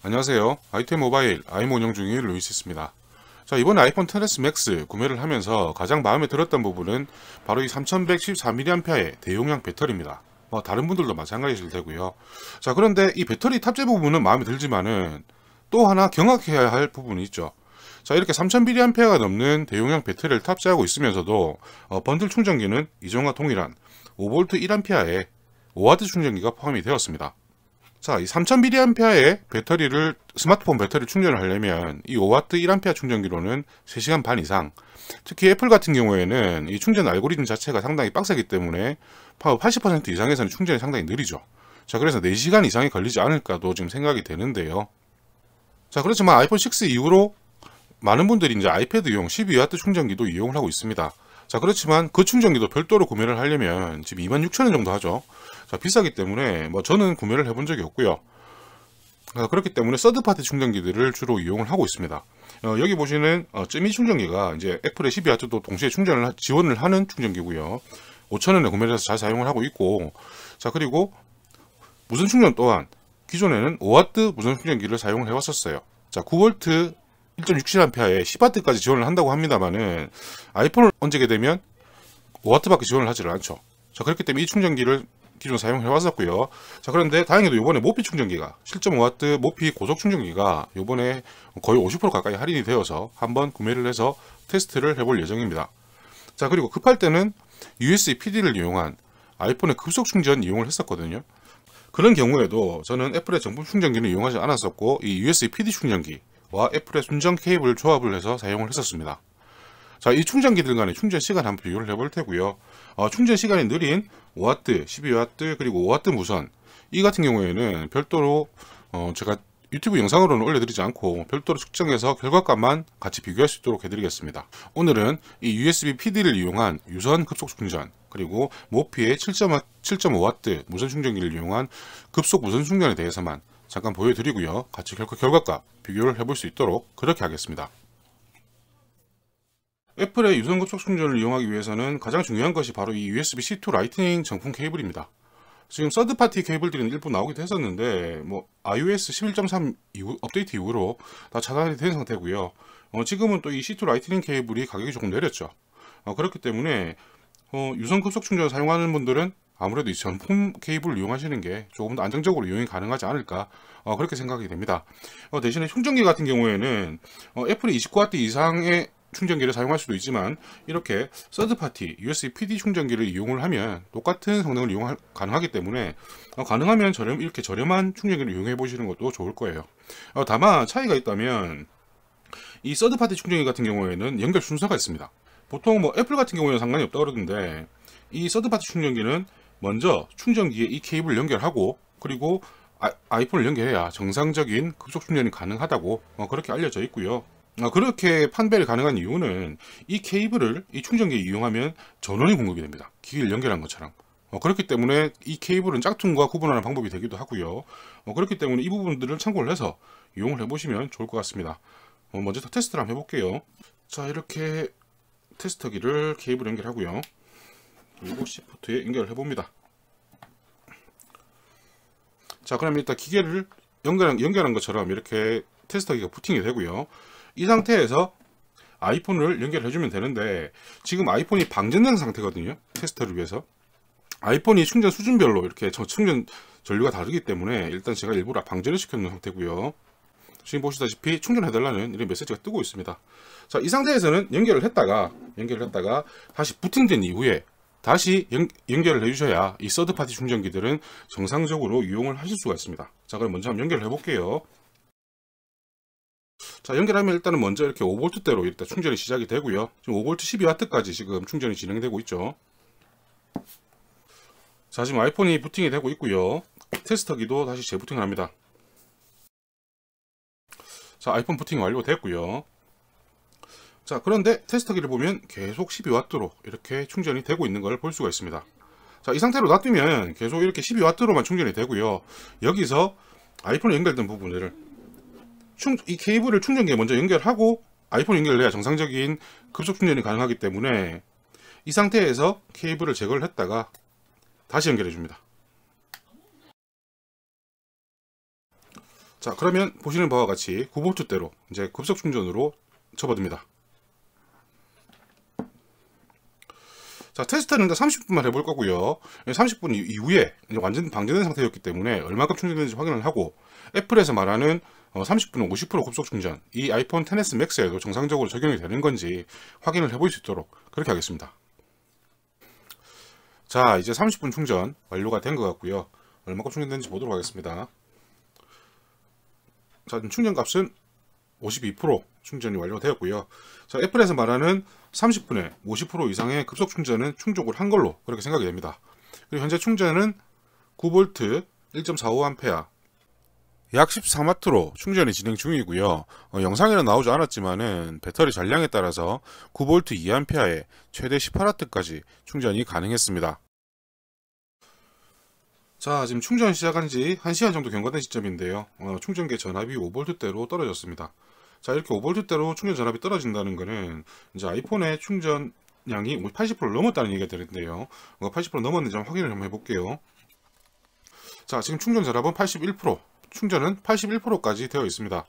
안녕하세요. 아이템 모바일 아이모 운영 중인 루이시스입니다. 자 이번에 아이폰 10s 맥스 구매를 하면서 가장 마음에 들었던 부분은 바로 이 3114mAh의 대용량 배터리입니다. 뭐 다른 분들도 마찬가지실 테고요. 자 그런데 이 배터리 탑재 부분은 마음에 들지만은 또 하나 경악해야 할 부분이 있죠. 자 이렇게 3000mAh가 넘는 대용량 배터리를 탑재하고 있으면서도 어, 번들 충전기는 이전과 동일한 5V 1A의 5W 충전기가 포함이 되었습니다. 자, 이 3000mAh의 배터리를 스마트폰 배터리 충전을 하려면 이 5W 1A 충전기로는 3시간 반 이상 특히 애플 같은 경우에는 이 충전 알고리즘 자체가 상당히 빡세기 때문에 80% 이상에서는 충전이 상당히 느리죠. 자, 그래서 4시간 이상이 걸리지 않을까도 지금 생각이 되는데요. 자, 그렇지만 아이폰 6 이후로 많은 분들이 이제 아이패드용 12W 충전기도 이용을 하고 있습니다. 자, 그렇지만 그 충전기도 별도로 구매를 하려면 지금 26,000원 정도 하죠. 자, 비싸기 때문에 뭐 저는 구매를 해본 적이 없고요. 그렇기 때문에 서드파티 충전기들을 주로 이용을 하고 있습니다. 어, 여기 보시는 어, 쯔미 충전기가 이제 애플의 12W도 동시에 충전을 지원을 하는 충전기고요. 5,000원에 구매를 해서 잘 사용을 하고 있고 자 그리고 무선 충전 또한 기존에는 5W 무선 충전기를 사용을 해왔었어요. 자 9V 1.67A에 10W까지 지원을 한다고 합니다만은 아이폰을 얹게 되면 5W밖에 지원을 하지를 않죠. 자 그렇기 때문에 이 충전기를 기존 사용해 왔었고요. 자 그런데 다행히도 이번에 모피 충전기가 7.5W 모피 고속 충전기가 이번에 거의 50% 가까이 할인이 되어서 한번 구매를 해서 테스트를 해볼 예정입니다. 자 그리고 급할 때는 USB PD를 이용한 아이폰의 급속 충전 이용을 했었거든요. 그런 경우에도 저는 애플의 정품 충전기를 이용하지 않았었고 이 USB PD 충전기 와 애플의 순정 케이블 조합을 해서 사용을 했었습니다. 자, 이 충전기들 간의 충전 시간 한번 비교를 해볼 테고요. 어, 충전 시간이 느린 5W, 12W 그리고 5W 무선 이 같은 경우에는 별도로 어, 제가 유튜브 영상으로는 올려드리지 않고 별도로 측정해서 결과값만 같이 비교할 수 있도록 해드리겠습니다. 오늘은 이 USB PD를 이용한 유선 급속 충전 그리고 모피의 7.5W 무선 충전기를 이용한 급속 무선 충전에 대해서만 잠깐 보여드리고요. 같이 결과, 결과값 비교를 해볼 수 있도록 그렇게 하겠습니다. 애플의 유선 급속 충전을 이용하기 위해서는 가장 중요한 것이 바로 이 USB-C to 라이트닝 정품 케이블입니다. 지금 서드파티 케이블들은 일부 나오기도 했었는데 뭐 iOS 11.3 이후, 업데이트 이후로 다 차단이 된 상태고요. 어, 지금은 또 이 C2 라이트닝 케이블이 가격이 조금 내렸죠. 어, 그렇기 때문에 어, 유선 급속 충전을 사용하는 분들은 아무래도 이 전품 케이블을 이용하시는 게 조금 더 안정적으로 이용이 가능하지 않을까 어, 그렇게 생각이 됩니다. 어, 대신에 충전기 같은 경우에는 어, 애플이 29W 이상의 충전기를 사용할 수도 있지만 이렇게 서드파티 USB PD 충전기를 이용을 하면 똑같은 성능을 이용 가능하기 때문에 어, 가능하면 저렴 이렇게 저렴한 충전기를 이용해 보시는 것도 좋을 거예요. 어, 다만 차이가 있다면 이 서드파티 충전기 같은 경우에는 연결 순서가 있습니다. 보통 뭐 애플 같은 경우에는 상관이 없다 그러던데 이 서드파티 충전기는 먼저 충전기에 이 케이블을 연결하고 그리고 아, 이폰을 연결해야 정상적인 급속 충전이 가능하다고 어, 그렇게 알려져 있고요. 아, 그렇게 판별이 가능한 이유는 이 케이블을 이 충전기에 이용하면 전원이 공급이 됩니다. 기기를 연결한 것처럼. 어, 그렇기 때문에 이 케이블은 짝퉁과 구분하는 방법이 되기도 하고요. 어, 그렇기 때문에 이 부분들을 참고를 해서 이용을 해보시면 좋을 것 같습니다. 어, 먼저 테스트를 한번 해볼게요. 자 이렇게 테스터기를 케이블 연결하고요. 그리고 시프트에 연결을 해봅니다. 자 그럼 일단 기계를 연결한, 연결한 것처럼 이렇게 테스터기가 부팅이 되고요. 이 상태에서 아이폰을 연결해 주면 되는데 지금 아이폰이 방전된 상태거든요 테스트를 위해서 아이폰이 충전 수준별로 이렇게 저 충전 전류가 다르기 때문에 일단 제가 일부러 방전을 시켜 놓은 상태고요 지금 보시다시피 충전해달라는 이런 메시지가 뜨고 있습니다 자 이 상태에서는 연결을 했다가 연결을 했다가 다시 부팅된 이후에 다시 연, 연결을 해주셔야 이 서드파티 충전기들은 정상적으로 이용을 하실 수가 있습니다. 자 그럼 먼저 한번 연결을 해 볼게요. 자 연결하면 일단은 먼저 이렇게 5V대로 일단 충전이 시작이 되고요. 지금 5V 12W까지 지금 충전이 진행되고 있죠. 자 지금 아이폰이 부팅이 되고 있고요. 테스터기도 다시 재부팅을 합니다. 자 아이폰 부팅 완료됐고요 자 그런데 테스터기를 보면 계속 12W로 이렇게 충전이 되고 있는 걸 볼 수가 있습니다 자 이 상태로 놔두면 계속 이렇게 12W로만 충전이 되고요 여기서 아이폰에 연결된 부분을 충, 이 케이블을 충전기에 먼저 연결하고 아이폰 연결을 해야 정상적인 급속 충전이 가능하기 때문에 이 상태에서 케이블을 제거를 했다가 다시 연결해 줍니다. 자 그러면 보시는 바와 같이 9V대로 이제 급속 충전으로 접어듭니다. 자 테스트는 30분만 해볼 거고요. 30분 이후에 완전 방전된 상태였기 때문에 얼마큼 충전되는지 확인을 하고 애플에서 말하는 30분 50% 급속 충전 이 아이폰 10s 맥스에도 정상적으로 적용이 되는 건지 확인을 해볼 수 있도록 그렇게 하겠습니다. 자 이제 30분 충전 완료가 된 것 같고요. 얼마큼 충전되는지 보도록 하겠습니다. 자 충전 값은 52% 충전이 완료되었고요. 자, 애플에서 말하는 30분에 50% 이상의 급속 충전은 충족을 한 걸로 그렇게 생각이 됩니다. 그리고 현재 충전은 9V 1.45A 약 14W로 충전이 진행 중이고요. 어, 영상에는 나오지 않았지만은 배터리 잔량에 따라서 9V 2A에 최대 18W까지 충전이 가능했습니다. 자 지금 충전 시작한 지 1시간 정도 경과된 시점인데요. 어, 충전기 전압이 5V대로 떨어졌습니다. 자 이렇게 5V대로 충전 전압이 떨어진다는 것은 이제 아이폰의 충전량이 80% 넘었다는 얘기가 되는데요. 80% 넘었는지 좀 확인을 한번 해볼게요. 자 지금 충전 전압은 81% 충전은 81%까지 되어 있습니다.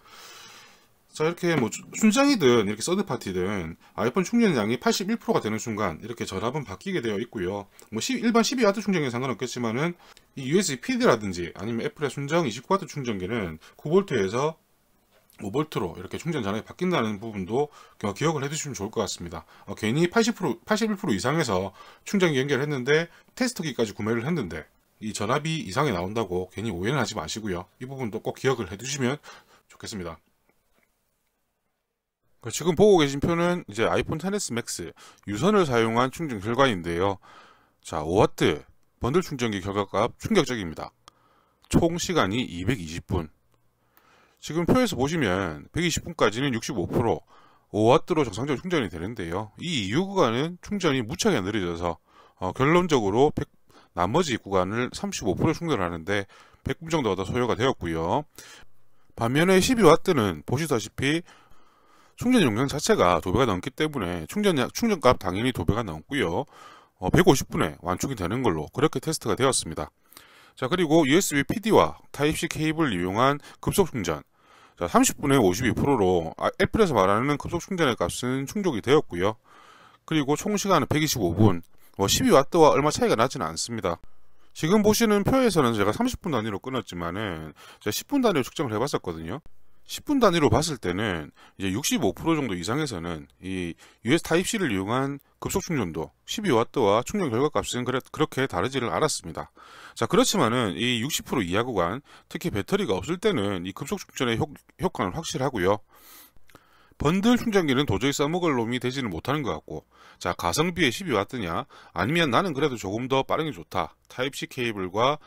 자 이렇게 뭐 순정이든 이렇게 서드파티든 아이폰 충전량이 81%가 되는 순간 이렇게 전압은 바뀌게 되어 있고요. 뭐 10, 일반 12W 충전기는 상관없겠지만은 이 USB PD라든지 아니면 애플의 순정 29W 충전기는 9V에서 5V로 이렇게 충전 전압이 바뀐다는 부분도 기억을 해두시면 좋을 것 같습니다. 어, 괜히 80% 81% 이상에서 충전기 연결했는데 테스트기까지 구매를 했는데 이 전압이 이상이 나온다고 괜히 오해는 하지 마시고요. 이 부분도 꼭 기억을 해두시면 좋겠습니다. 그 지금 보고 계신 표는 이제 아이폰 10s Max 유선을 사용한 충전 결과인데요. 자, 5W 번들 충전기 결과값 충격적입니다. 총 시간이 220분. 지금 표에서 보시면 120분까지는 65% 5W로 정상적으로 충전이 되는데요. 이 이후 구간은 충전이 무척에 느려져서 어, 결론적으로 100, 나머지 구간을 35% 충전하는데 100분 정도가 더 소요가 되었고요. 반면에 12W는 보시다시피 충전 용량 자체가 도배가 넘기 때문에 충전 충전값 당연히 도배가 넘고요. 어, 150분에 완충이 되는 걸로 그렇게 테스트가 되었습니다. 자 그리고 USB PD와 타입C 케이블을 이용한 급속 충전 자 30분에 52%로 아, 애플에서 말하는 급속 충전의 값은 충족이 되었고요. 그리고 총 시간은 125분 뭐 12W와 얼마 차이가 나지는 않습니다. 지금 보시는 표에서는 제가 30분 단위로 끊었지만은 제가 10분 단위로 측정을 해봤었거든요. 10분 단위로 봤을 때는 이제 65% 정도 이상에서는 이 US 타입C를 이용한 급속 충전도 12W와 충전 결과 값은 그래, 그렇게 다르지를 않았습니다. 자 그렇지만은 이 60% 이하 구간 특히 배터리가 없을 때는 이 급속 충전의 효, 효과는 확실하고요. 번들 충전기는 도저히 써먹을 놈이 되지는 못하는 것 같고 자 가성비에 12W냐 아니면 나는 그래도 조금 더 빠른 게 좋다 타입C 케이블과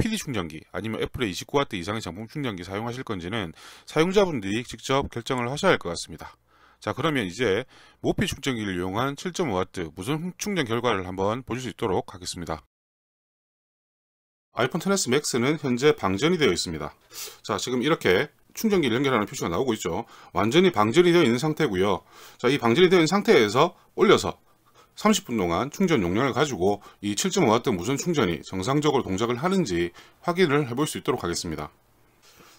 PD 충전기 아니면 애플의 29W 이상의 장품 충전기 사용하실 건지는 사용자분들이 직접 결정을 하셔야 할 것 같습니다. 자 그러면 이제 모피 충전기를 이용한 7.5W 무선 충전 결과를 한번 보실 수 있도록 하겠습니다. 아이폰 10s 맥스는 현재 방전이 되어 있습니다. 자 지금 이렇게 충전기를 연결하는 표시가 나오고 있죠. 완전히 방전이 되어 있는 상태고요. 자, 이 방전이 되어 있는 상태에서 올려서 30분 동안 충전 용량을 가지고 이 7.5W 무선 충전이 정상적으로 동작을 하는지 확인을 해볼 수 있도록 하겠습니다.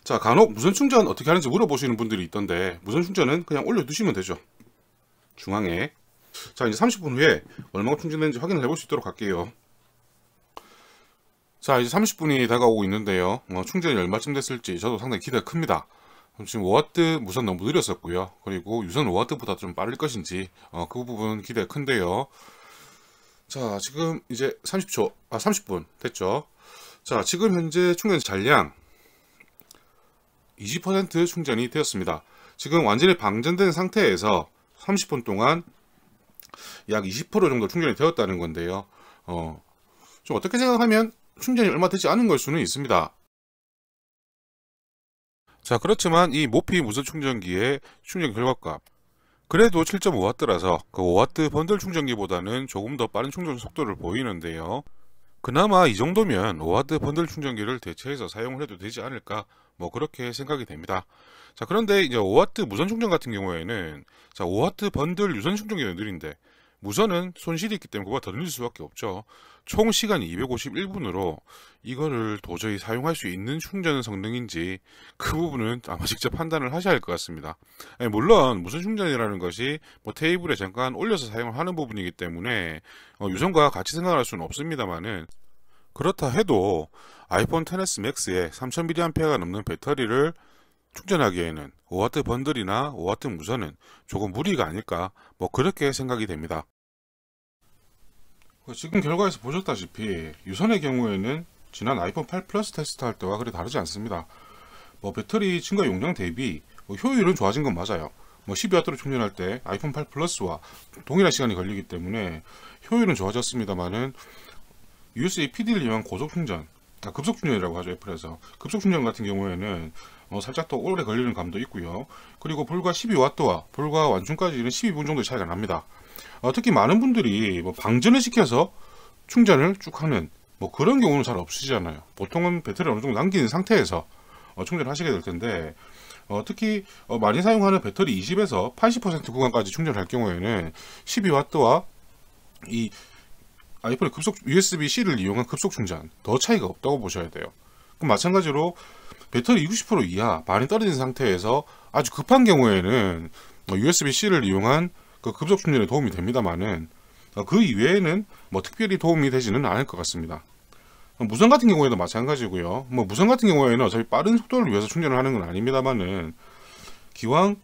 자 간혹 무선 충전 어떻게 하는지 물어보시는 분들이 있던데 무선 충전은 그냥 올려두시면 되죠. 중앙에 자 이제 30분 후에 얼마나 충전되는지 확인을 해볼 수 있도록 할게요. 자 이제 30분이 다가오고 있는데요. 어, 충전이 얼마쯤 됐을지 저도 상당히 기대가 큽니다. 지금 5W 무선 너무 느렸었고요. 그리고 유선 5W보다 좀 빠를 것인지 어, 그 부분 기대가 큰데요. 자 지금 이제 30초 아 30분 됐죠. 자 지금 현재 충전 잔량 20% 충전이 되었습니다. 지금 완전히 방전된 상태에서 30분 동안 약 20% 정도 충전이 되었다는 건데요. 어, 좀 어떻게 생각하면 충전이 얼마 되지 않은 걸 수는 있습니다. 자 그렇지만 이 모피 무선 충전기의 충전 결과값 그래도 7.5W라서 그 5W 번들 충전기보다는 조금 더 빠른 충전 속도를 보이는데요. 그나마 이 정도면 5W 번들 충전기를 대체해서 사용을 해도 되지 않을까 뭐 그렇게 생각이 됩니다. 자 그런데 이제 5W 무선 충전 같은 경우에는 자 5W 번들 유선 충전기는 느린데 무선은 손실이 있기 때문에 그거가 더 늘릴 수밖에 없죠. 총 시간이 251분으로 이거를 도저히 사용할 수 있는 충전 성능인지 그 부분은 아마 직접 판단을 하셔야 할 것 같습니다. 아니, 물론 무선 충전이라는 것이 뭐 테이블에 잠깐 올려서 사용을 하는 부분이기 때문에 어, 유선과 같이 생각할 수는 없습니다만은 그렇다 해도 아이폰 XS 맥스에 3000mAh가 넘는 배터리를 충전하기에는 5W 번들이나 5W 무선은 조금 무리가 아닐까 뭐 그렇게 생각이 됩니다. 그 지금 결과에서 보셨다시피 유선의 경우에는 지난 아이폰 8 플러스 테스트할 때와 그리 다르지 않습니다. 뭐 배터리 증가 용량 대비 뭐 효율은 좋아진 건 맞아요. 뭐 12W로 충전할 때 아이폰 8 플러스와 동일한 시간이 걸리기 때문에 효율은 좋아졌습니다만은 USB PD를 이용한 고속 충전, 아, 급속 충전이라고 하죠 애플에서 급속 충전 같은 경우에는 어, 살짝 더 오래 걸리는 감도 있고요. 그리고 불과 12W와 불과 완충까지는 12분 정도 차이가 납니다. 어, 특히 많은 분들이 뭐 방전을 시켜서 충전을 쭉 하는 뭐 그런 경우는 잘 없으시잖아요. 보통은 배터리를 어느 정도 남기는 상태에서 어, 충전을 하시게 될 텐데 어, 특히 어, 많이 사용하는 배터리 20에서 80% 구간까지 충전할 경우에는 12W와 이 아이폰의 급속 USB-C를 이용한 급속 충전 더 차이가 없다고 보셔야 돼요. 그럼 마찬가지로 배터리 60% 이하 많이 떨어진 상태에서 아주 급한 경우에는 USB-C를 이용한 그 급속 충전에 도움이 됩니다만은 그 이외에는 뭐 특별히 도움이 되지는 않을 것 같습니다. 무선 같은 경우에도 마찬가지고요. 뭐 무선 같은 경우에는 어차피 빠른 속도를 위해서 충전을 하는 건 아닙니다만은 기왕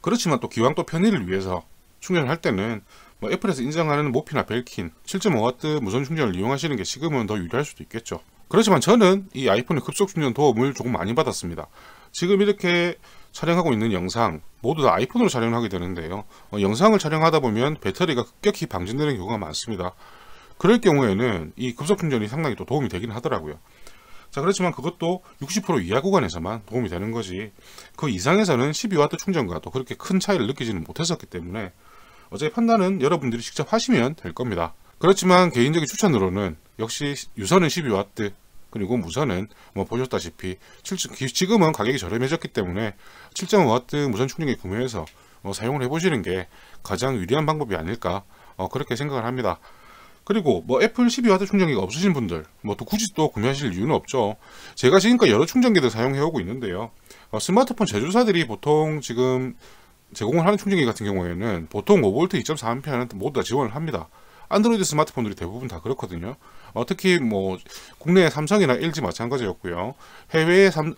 그렇지만 또 기왕 또 편의를 위해서 충전을 할 때는 뭐 애플에서 인정하는 모피나 벨킨 7.5W 무선 충전을 이용하시는 게 지금은 더 유리할 수도 있겠죠. 그렇지만 저는 이 아이폰의 급속 충전 도움을 조금 많이 받았습니다. 지금 이렇게 촬영하고 있는 영상 모두 다 아이폰으로 촬영을 하게 되는데요. 어, 영상을 촬영하다 보면 배터리가 급격히 방전되는 경우가 많습니다. 그럴 경우에는 이 급속 충전이 상당히 또 도움이 되긴 하더라고요. 자 그렇지만 그것도 60% 이하 구간에서만 도움이 되는 거지 그 이상에서는 12W 충전과 또 그렇게 큰 차이를 느끼지는 못했었기 때문에 어제 판단은 여러분들이 직접 하시면 될 겁니다. 그렇지만 개인적인 추천으로는 역시 유선은 12W 그리고 무선은 뭐 보셨다시피 7, 지금은 가격이 저렴해졌기 때문에 7.5W 무선 충전기 구매해서 뭐 사용을 해보시는 게 가장 유리한 방법이 아닐까 어, 그렇게 생각을 합니다. 그리고 뭐 애플 12W 충전기가 없으신 분들 뭐 또 굳이 또 구매하실 이유는 없죠. 제가 지금까지 여러 충전기들 사용해 오고 있는데요. 어, 스마트폰 제조사들이 보통 지금 제공을 하는 충전기 같은 경우에는 보통 5V 2.4A는 모두 다 지원을 합니다. 안드로이드 스마트폰들이 대부분 다 그렇거든요. 어, 특히 뭐 국내 삼성이나 LG 마찬가지였고요. 해외의 삼,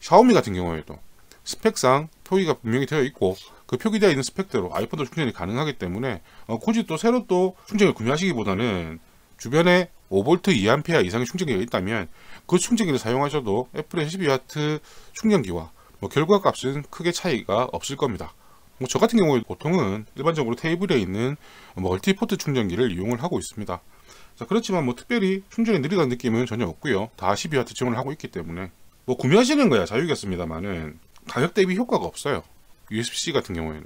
샤오미 같은 경우에도 스펙상 표기가 분명히 되어 있고 그 표기되어 있는 스펙대로 아이폰도 충전이 가능하기 때문에 어, 굳이 또 새로 또 충전을 구매하시기보다는 주변에 5V 2A 이상의 충전기가 있다면 그 충전기를 사용하셔도 애플의 12W 충전기와 뭐 결과 값은 크게 차이가 없을 겁니다. 뭐 저 같은 경우에 보통은 일반적으로 테이블에 있는 멀티포트 충전기를 이용을 하고 있습니다. 자, 그렇지만 뭐 특별히 충전이 느리다는 느낌은 전혀 없고요. 다 12W 지원을 하고 있기 때문에 뭐 구매하시는 거야 자유겠습니다만은 가격 대비 효과가 없어요. USB-C 같은 경우에는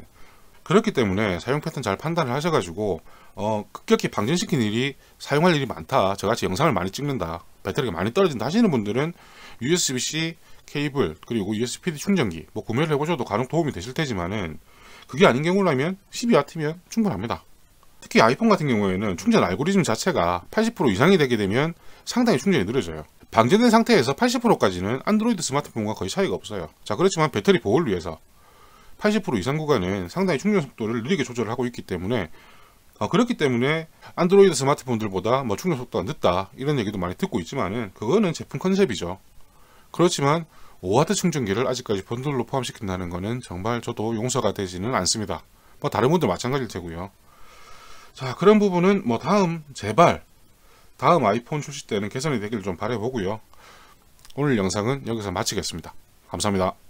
그렇기 때문에 사용 패턴 잘 판단을 하셔가지고 어, 급격히 방전시킨 일이 사용할 일이 많다. 저같이 영상을 많이 찍는다. 배터리가 많이 떨어진다 하시는 분들은 USB-C 케이블 그리고 USB-PD 충전기 뭐 구매를 해보셔도 간혹 도움이 되실 테지만은 그게 아닌 경우라면 12W면 충분합니다. 특히 아이폰 같은 경우에는 충전 알고리즘 자체가 80% 이상이 되게 되면 상당히 충전이 느려져요. 방전된 상태에서 80%까지는 안드로이드 스마트폰과 거의 차이가 없어요. 자, 그렇지만 배터리 보호를 위해서 80% 이상 구간은 상당히 충전 속도를 느리게 조절을 하고 있기 때문에 어, 그렇기 때문에 안드로이드 스마트폰들보다 뭐 충전 속도가 늦다 이런 얘기도 많이 듣고 있지만은 그거는 제품 컨셉이죠. 그렇지만 5W 충전기를 아직까지 번들로 포함시킨다는 것은 정말 저도 용서가 되지는 않습니다. 뭐 다른 분들 마찬가지일 테고요. 자 그런 부분은 뭐 다음 제발 다음 아이폰 출시 때는 개선이 되길 좀 바라보고요. 오늘 영상은 여기서 마치겠습니다. 감사합니다.